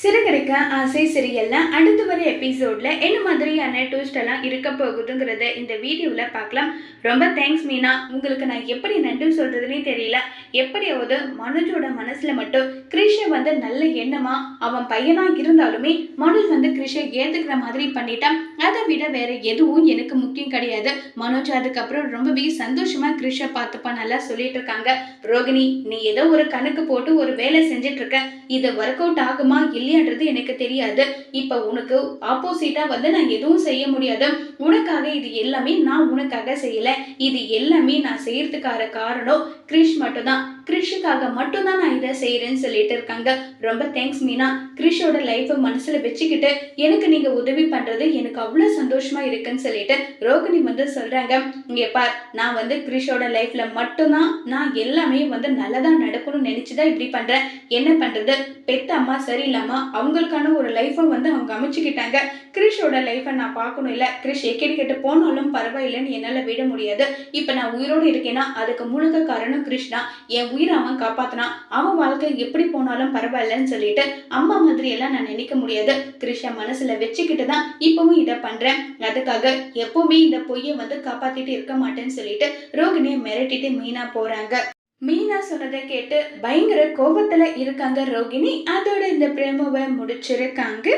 சிறுகடிக்க ஆசை சிறியல்ல அடுத்து வர எபிசோட்ல என்ன மாதிரியான ட்விஸ்ட் எல்லாம் இருக்க போகுதுங்கிறத இந்த வீடியோவில் பார்க்கலாம். ரொம்ப தேங்க்ஸ் மீனா. உங்களுக்கு நான் எப்படி நன்றி சொல்கிறதுனே தெரியல. எப்படியாவது மனுஜோட மனசுல மட்டும் கிருஷை வந்து நல்ல எண்ணமா அவன் பையனா இருந்தாலுமே மனுஜ் வந்து கிருஷை ஏத்துக்கிற மாதிரி பண்ணிட்டான் அதை விட வேற எதுவும் எனக்கு முக்கியம் கிடையாது. மனோஜ் அதுக்கப்புறம் ரொம்பவே சந்தோஷமா கிருஷை பார்த்துப்பா நல்லா சொல்லிட்டு இருக்காங்க. ரோகிணி நீ ஏதோ ஒரு கணக்கு போட்டு ஒரு வேலை செஞ்சுட்டு இருக்க. இது ஒர்க் அவுட் ஆகுமா இல்லை இல்லையான்றது எனக்கு தெரியாது. இப்ப உனக்கு ஆப்போசிட்டா வந்து நான் எதுவும் செய்ய முடியாது. உனக்காக இது எல்லாமே நான் உனக்காக செய்யல. இது எல்லாமே நான் செய்யறதுக்கான காரணம் கிரிஷ் மட்டும்தான். கிரிஷுக்காக மட்டும்தான் நான் இதை செய்யறேன்னு சொல்லிட்டு இருக்காங்க. ரொம்ப தேங்க்ஸ் மீனா. கிரிஷோட லைஃப்பை மனசுல வச்சுக்கிட்டு எனக்கு நீங்க உதவி பண்றது எனக்கு அவ்வளவு சந்தோஷமா இருக்குன்னு சொல்லிட்டு ரோகிணி வந்து சொல்றாங்க. இங்க பார் நான் வந்து கிரிஷோட லைஃப்ல மட்டும்தான் நான் எல்லாமே வந்து நல்லதா நடக்கணும்னு நினைச்சுதான் இப்படி பண்றேன். என்ன பண்றது? பெத்த அம்மா சரியில்லாம அவங்களுக்கான ஒரு லைஃப்பை வந்து அவங்க அமைச்சுக்கிட்டாங்க. கிரிஷோட லைஃப்பை நான் பார்க்கணும் இல்லை. கிரிஷ் எக்கடி கெட்டு போனாலும் பரவாயில்லைன்னு என்னால் விட முடியாது. இப்போ நான் உயிரோடு இருக்கேன்னா அதுக்கு முழுக்க காரணம் கிரிஷ் தான். என் உயிரை அவன் காப்பாற்றினா அவன் வாழ்க்கை எப்படி போனாலும் பரவாயில்லன்னு சொல்லிட்டு அம்மா மாதிரி எல்லாம் நான் நினைக்க முடியாது. கிருஷ்ண மனசில் வச்சுக்கிட்டு தான் இப்போவும் இதை பண்ணுறேன் அதுக்காக எப்பவுமே இந்த பொய்யை வந்து காப்பாற்றிட்டு இருக்க மாட்டேன்னு சொல்லிட்டு ரோகிணியை மிரட்டிட்டு மீனா போகிறாங்க மீனா சொன்னதை கேட்டு பயங்கர கோபத்துல இருக்காங்க ரோகிணி. அதோட இந்த பிரேமவை முடிச்சிருக்காங்க.